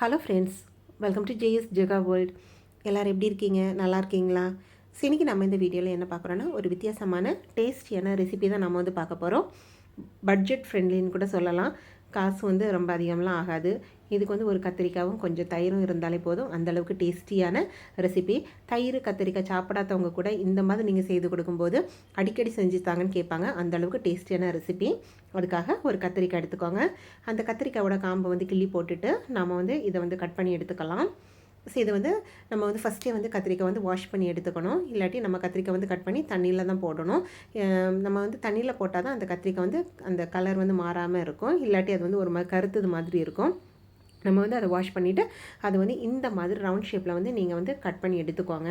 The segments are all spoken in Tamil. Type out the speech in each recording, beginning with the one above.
Hello friends welcome to JS Jega world எல்லோரும் எப்படி இருக்கீங்க? நல்லா இருக்கீங்களா? இன்றைக்கி நம்ம இந்த வீடியோவில் என்ன பார்க்குறோன்னா ஒரு வித்தியாசமான டேஸ்டியான ரெசிபி தான் நம்ம வந்து பார்க்க போகிறோம் பட்ஜெட் ஃப்ரெண்ட்லின்னு கூட சொல்லலாம். காசு வந்து ரொம்ப அதிகம்லாம் ஆகாது. இதுக்கு வந்து ஒரு கத்திரிக்காயும் கொஞ்சம் தயிரும் இருந்தாலே போதும். அந்தளவுக்கு டேஸ்டியான ரெசிபி. தயிர் கத்திரிக்காய் சாப்பிடாதவங்க கூட இந்த மாதிரி நீங்கள் செய்து கொடுக்கும்போது அடிக்கடி செஞ்சு தாங்கன்னு கேட்பாங்க. அந்தளவுக்கு டேஸ்டியான ரெசிபி. அதுக்காக ஒரு கத்திரிக்காய் எடுத்துக்கோங்க. அந்த கத்திரிக்காயோட காம்பை வந்து கிள்ளி போட்டுட்டு நாம் வந்து இதை வந்து கட் பண்ணி எடுத்துக்கலாம். ஸோ இதை வந்து நம்ம வந்து ஃபஸ்ட்டே வந்து கத்திரிக்காய் வந்து வாஷ் பண்ணி எடுத்துக்கணும். இல்லாட்டி நம்ம கத்திரிக்காய் வந்து கட் பண்ணி தண்ணியில் தான் போடணும். நம்ம வந்து தண்ணியில் போட்டால் தான் அந்த கத்திரிக்காய் வந்து அந்த கலர் வந்து மாறாமல் இருக்கும். இல்லாட்டி அது வந்து ஒரு மாதிரி கருத்துது மாதிரி இருக்கும். நம்ம வந்து அதை வாஷ் பண்ணிவிட்டு அதை வந்து இந்த மாதிரி ரவுண்ட் ஷேப்பில் வந்து நீங்கள் வந்து கட் பண்ணி எடுத்துக்கோங்க.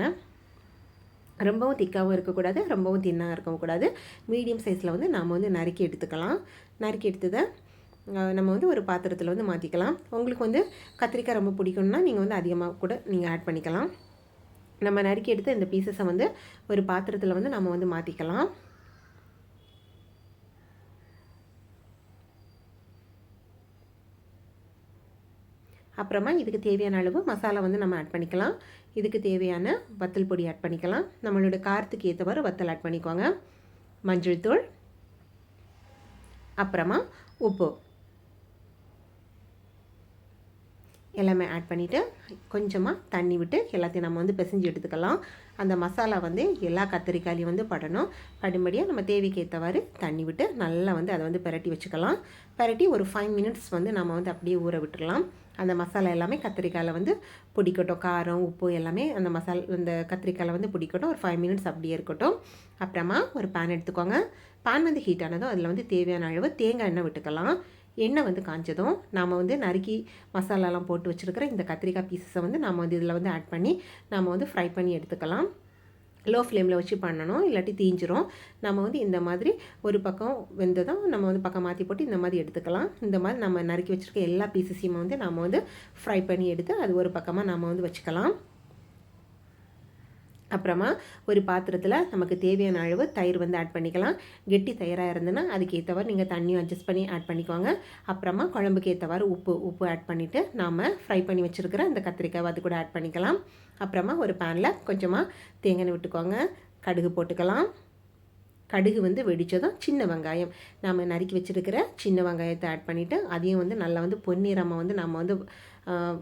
ரொம்பவும் திக்காகவும் இருக்கக்கூடாது ரொம்பவும் தின்னாக இருக்கக்கூடாது மீடியம் சைஸில் வந்து நாம் வந்து நறுக்கி எடுத்துக்கலாம். நறுக்கி எடுத்ததை நம்ம வந்து ஒரு பாத்திரத்தில் வந்து மாற்றிக்கலாம் உங்களுக்கு வந்து கத்திரிக்காய் ரொம்ப பிடிக்கும்னா நீங்கள் வந்து அதிகமாக கூட நீங்கள் ஆட் பண்ணிக்கலாம். நம்ம நறுக்கி எடுத்து இந்த பீசஸை வந்து ஒரு பாத்திரத்தில் வந்து நம்ம வந்து மாற்றிக்கலாம் அப்புறமா இதுக்கு தேவையான அளவு மசாலா வந்து நம்ம ஆட் பண்ணிக்கலாம். இதுக்கு தேவையான வத்தல் பொடி ஆட் பண்ணிக்கலாம். நம்மளோட காரத்துக்கு ஏற்றவாறு வத்தல் ஆட் பண்ணிக்கோங்க. மஞ்சள் தூள். அப்புறமா உப்பு. எல்லாமே ஆட் பண்ணிவிட்டு கொஞ்சமாக தண்ணி விட்டு எல்லாத்தையும் நம்ம வந்து பிசைஞ்சு எடுத்துக்கலாம். அந்த மசாலா வந்து எல்லா கத்திரிக்காயிலையும் வந்து படணும். படும்படியாக நம்ம தேவைக்கு ஏற்றவாறு தண்ணி விட்டு நல்லா வந்து அதை வந்து பெரட்டி வச்சுக்கலாம். பெரட்டி ஒரு ஃபைவ் மினிட்ஸ் வந்து நம்ம வந்து அப்படியே ஊற விட்டுடலாம் அந்த மசாலா எல்லாமே கத்திரிக்காயில் வந்து பிடிக்கட்டும். காரம் உப்பு எல்லாமே அந்த மசால் அந்த கத்திரிக்காயில் வந்து பிடிக்கட்டும். ஒரு ஃபைவ் மினிட்ஸ் அப்படியே இருக்கட்டும். அப்புறமா ஒரு பேன் எடுத்துக்கோங்க. பேன் வந்து ஹீட் ஆனதும் அதில் வந்து தேவையான அளவு தேங்காய் எண்ணெய் விட்டுக்கலாம். எண்ணெய் வந்து காஞ்சதும் நாம் வந்து நறுக்கி மசாலாலாம் போட்டு வச்சுருக்கிற இந்த கத்திரிக்காய் பீசஸை வந்து நம்ம வந்து இதில் வந்து ஆட் பண்ணி நம்ம வந்து ஃப்ரை பண்ணி எடுத்துக்கலாம். லோ ஃப்ளேமில் வச்சு பண்ணணும் இல்லாட்டி தீஞ்சிரும். நம்ம வந்து இந்த மாதிரி ஒரு பக்கம் வெந்ததும் நம்ம வந்து பக்கம் மாற்றி போட்டு இந்த மாதிரி எடுத்துக்கலாம். இந்த மாதிரி நம்ம நறுக்கி வச்சுருக்க எல்லா பீசஸையும் வந்து நம்ம வந்து ஃப்ரை பண்ணி எடுத்து அது ஒரு பக்கமாக நம்ம வந்து வச்சுக்கலாம். அப்புறமா ஒரு பாத்திரத்தில் நமக்கு தேவையான அளவு தயிர் வந்து ஆட் பண்ணிக்கலாம். கெட்டி தயிராக இருந்ததுன்னா அதுக்கு ஏற்றவாறு நீங்கள் தண்ணியும் அட்ஜஸ்ட் பண்ணி ஆட் பண்ணிக்கோங்க. அப்புறமா குழம்புக்கு ஏற்றவாறு உப்பு உப்பு ஆட் பண்ணிவிட்டு நாம் ஃப்ரை பண்ணி வச்சுருக்கிற அந்த கத்திரிக்காய் அது கூட ஆட் பண்ணிக்கலாம். அப்புறமா ஒரு பேனில் கொஞ்சமாக தேங்காய் விட்டுக்கோங்க. கடுகு போட்டுக்கலாம். கடுகு வந்து வெடித்ததும் சின்ன வெங்காயம். நாம் நறுக்கி வச்சுருக்கிற சின்ன வெங்காயத்தை ஆட் பண்ணிவிட்டு அதையும் வந்து நல்லா வந்து பொன்னிறமாக வந்து நம்ம வந்து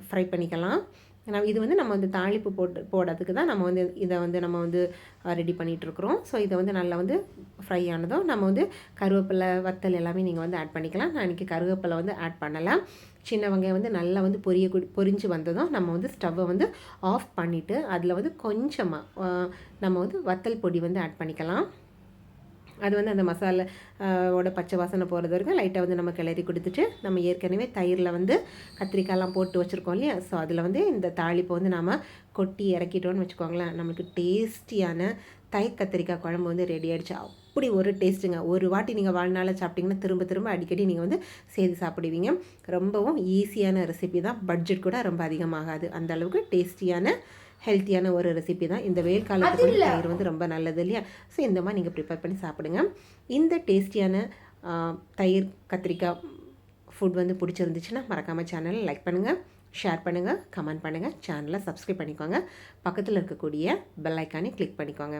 ஃப்ரை பண்ணிக்கலாம். நம்ம இது வந்து நம்ம வந்து தாளிப்பு போட்டு போடுறதுக்கு தான் நம்ம வந்து இதை வந்து நம்ம வந்து ரெடி பண்ணிகிட்ருக்குறோம் ஸோ இதை வந்து நல்லா வந்து ஃப்ரை ஆனதும் நம்ம வந்து கருவேப்பிலை வத்தல் எல்லாமே நீங்கள் வந்து ஆட் பண்ணிக்கலாம். நான் இன்றைக்கி கருவேப்பிலை வந்து ஆட் பண்ணலாம் சின்ன வெங்காயம் வந்து நல்லா வந்து பொரிய பொரிஞ்சு வந்ததும் நம்ம வந்து ஸ்டவ்வை வந்து ஆஃப் பண்ணிவிட்டு அதில் வந்து கொஞ்சமாக நம்ம வந்து வத்தல் பொடி வந்து ஆட் பண்ணிக்கலாம். அது வந்து அந்த மசாலாவோட பச்சை வாசனை போகிறது வரைக்கும் லைட்டாக வந்து நம்ம கிளறி கொடுத்துட்டு நம்ம ஏற்கனவே தயிரில் வந்து கத்திரிக்காய்லாம் போட்டு வச்சுருக்கோம் இல்லையா? ஸோ அதில் வந்து இந்த தாளிப்பை வந்து நாம் கொட்டி இறக்கிட்டோன்னு வச்சுக்கோங்களேன். நமக்கு டேஸ்டியான தயிர் கத்திரிக்காய் குழம்பு வந்து ரெடி ஆகிடுச்சு அப்படி ஒரு டேஸ்ட்டுங்க. ஒரு வாட்டி நீங்கள் வாழ்நாளில் சாப்பிட்டிங்கன்னா திரும்ப திரும்ப அடிக்கடி நீங்கள் வந்து செய்து சாப்பிடுவீங்க. ரொம்பவும் ஈஸியான ரெசிபி தான். பட்ஜெட் கூட ரொம்ப அதிகமாகாது. அந்த அளவுக்கு டேஸ்டியான ஹெல்த்தியான ஒரு ரெசிபி தான். இந்த வெயில் காலத்துக்கு தயிர் வந்து ரொம்ப நல்லது இல்லையா? ஸோ இந்த மாதிரி நீங்கள் ப்ரிப்பேர் பண்ணி சாப்பிடுங்க. இந்த டேஸ்டியான தயிர் கத்திரிக்காய் ஃபுட் வந்து பிடிச்சிருந்துச்சுன்னா மறக்காமல் சேனலை லைக் பண்ணுங்கள் ஷேர் பண்ணுங்கள் கமெண்ட் பண்ணுங்கள் சேனலை சப்ஸ்கிரைப் பண்ணிக்கோங்க. பக்கத்தில் இருக்கக்கூடிய பெல் ஐக்கானே கிளிக் பண்ணிக்கோங்க.